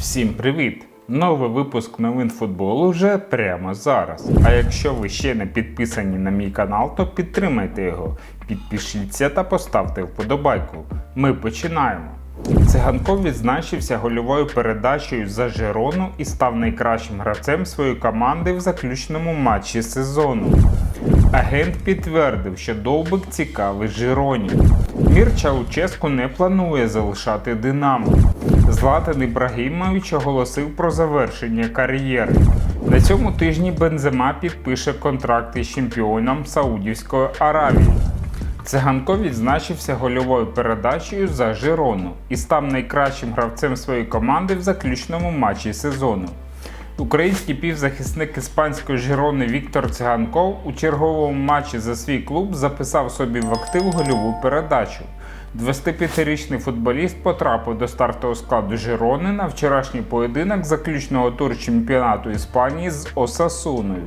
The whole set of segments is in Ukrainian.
Всім привіт! Новий випуск новин футболу вже прямо зараз. А якщо ви ще не підписані на мій канал, то підтримайте його, підпишіться та поставте вподобайку. Ми починаємо. Циганков відзначився гольовою передачею за Жерону і став найкращим гравцем своєї команди в заключному матчі сезону. Агент підтвердив, що Довбик цікавий Жироні. Мір Чауческу не планує залишати Динамо. Златан Ібрагімович оголосив про завершення кар'єри. На цьому тижні Бензема підпише контракт із чемпіоном Саудівської Аравії. Циганко відзначився гольовою передачею за Жирону і став найкращим гравцем своєї команди в заключному матчі сезону. Український півзахисник іспанської Жирони Віктор Циганков у черговому матчі за свій клуб записав собі в актив гольову передачу. 25-річний футболіст потрапив до стартового складу Жирони на вчорашній поєдинок заключного туру чемпіонату Іспанії з Осасуною.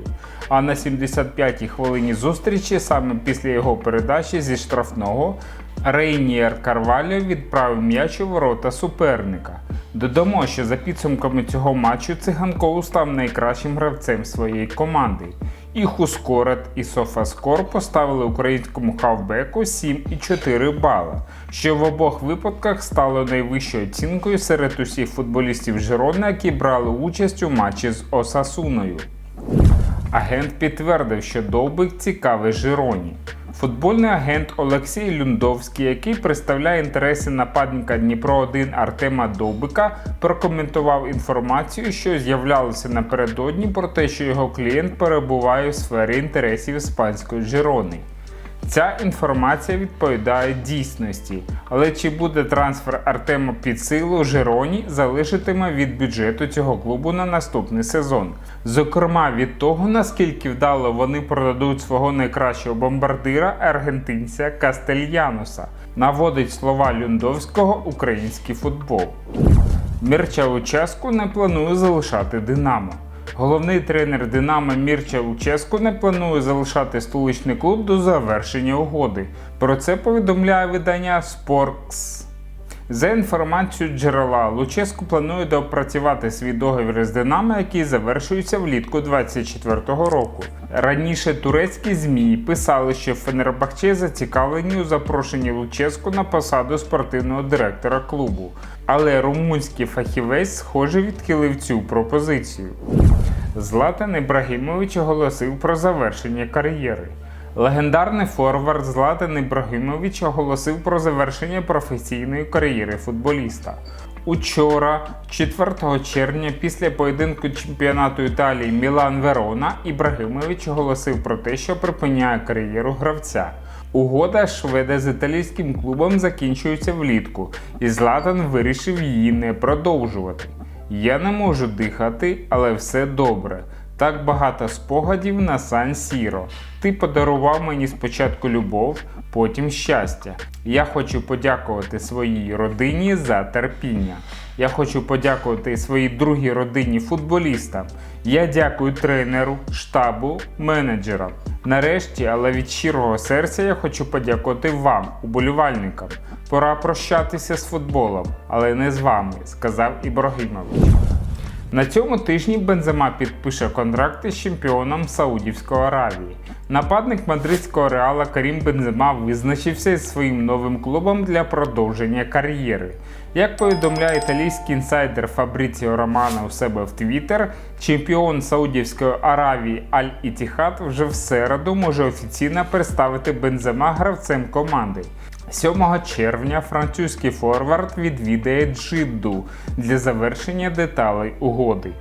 А на 75-й хвилині зустрічі, саме після його передачі зі штрафного, Рейнієр Карваліо відправив м'яч у ворота суперника. Додамо, що за підсумками цього матчу Циганков став найкращим гравцем своєї команди. І Хускорет, і Софаскор поставили українському хавбеку 7,4 бала, що в обох випадках стало найвищою оцінкою серед усіх футболістів Жирона, які брали участь у матчі з Осасуною. Агент підтвердив, що Довбик цікавий Жироні. Футбольний агент Олексій Люндовський, який представляє інтереси нападника Дніпро 1 Артема Довбика, прокоментував інформацію, що з'являлося напередодні про те, що його клієнт перебуває в сфері інтересів іспанської Жирони. Ця інформація відповідає дійсності, але чи буде трансфер Артема під силу Жироні залишитиме від бюджету цього клубу на наступний сезон. Зокрема, від того наскільки вдало вони продадуть свого найкращого бомбардира аргентинця Кастельянуса, наводить слова Люндовського український футбол. Мірча Луческу не планує залишати Динамо. Головний тренер Динамо Мірча Луческу не планує залишати столичний клуб до завершення угоди. Про це повідомляє видання Sports. За інформацією джерела, Луческу планує доопрацювати свій договір з Динамо, який завершується влітку 2024 року. Раніше турецькі ЗМІ писали, що Фенербахче зацікавлені у запрошенні Луческу на посаду спортивного директора клубу. Але румунський фахівець, схоже, відхилив цю пропозицію. Златан Ібрагімович оголосив про завершення кар'єри. Легендарний форвард Златан Ібрагімович оголосив про завершення професійної кар'єри футболіста. Учора, 4 червня, після поєдинку чемпіонату Італії Мілан Верона, Ібрагімович оголосив про те, що припиняє кар'єру гравця. Угода шведа з італійським клубом закінчується влітку, і Златан вирішив її не продовжувати. Я не можу дихати, але все добре. Так багато спогадів на Сан Сіро. Ти подарував мені спочатку любов, потім щастя. Я хочу подякувати своїй родині за терпіння. Я хочу подякувати своїй другій родині футболістам. Я дякую тренеру, штабу, менеджерам. Нарешті, але від щирого серця я хочу подякувати вам, уболівальникам. Пора прощатися з футболом, але не з вами, сказав Ібрагімович. На цьому тижні Бензема підпише контракти з чемпіоном Саудівської Аравії. Нападник мадридського реала Карім Бензема визначився із своїм новим клубом для продовження кар'єри. Як повідомляє італійський інсайдер Фабріціо Романо у себе в Твіттер, чемпіон Саудівської Аравії Аль Ітіхад вже в середу може офіційно представити Бензема гравцем команди. 7 червня французький форвард відвідає Джидду для завершення деталей угоди.